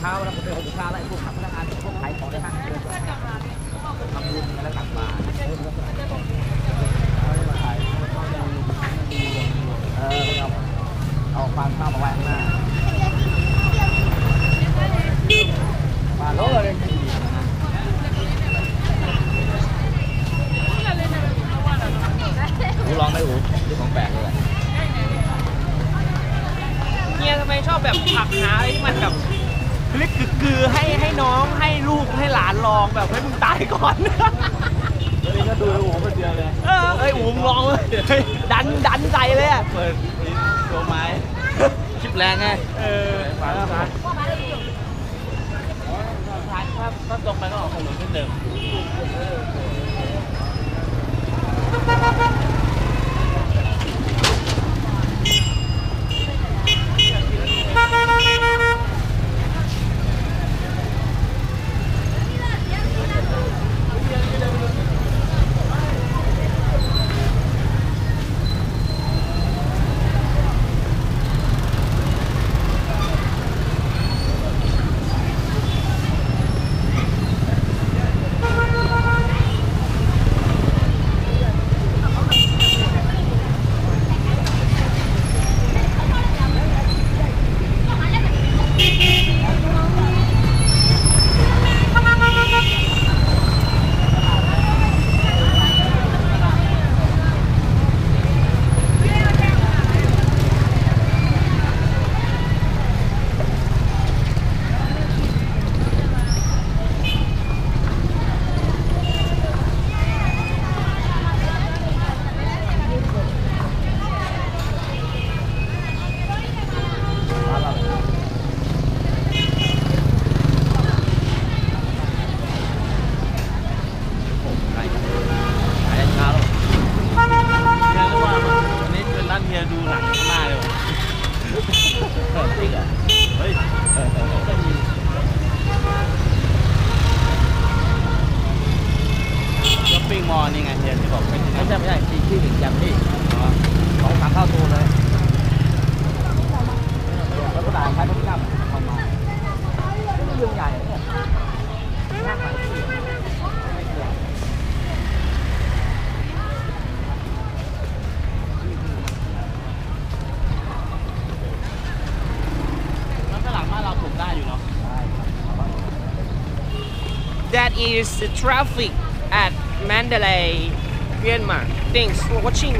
เช้าแล้วผมไปหกโมงเช้าแล้วไอ้พวกพนักงานพวกขายของในห้างทำบุญแล้วตักบาเออเอาเอาฟางข้าวมาไว้ข้างหน้ามาโลเลยอูลองไหมอูที่ของแปลกเลยเฮียทำไมชอบแบบผักหาอะไรที่มันแบบ ลึกกึกๆให้ให้น้องให้ลูกให้หลานลองแบบให้มึงตายก่อนแล้วนี่ก็ดูอูคนเดียวเลยเออเอ้ยอูมงลองเลยเฮ้ยดันดันใจเลยอะเปิดตัวไม้คลิปแรงไงเออฟ้าฟ้าถ้าถ้าตรงไปก็ออกถนนนิดหนึ่งข นี้เป็นร้านเฮียดูหนังข้างหน้าเลยวะจริงเหรอเฮ้ยก็มีช้อปปิ้งมอลล์นี่ไงเฮียที่บอกเป็นที่ไม่นั่นใช่ไม่ใช่ที่ที่หนึ่งอย่างที่อ๋อสองสามเท่าตัวเลย ได้อยู่เนาะ ใช่ครับ That is the traffic at Mandalay Myanmar Thanks for watching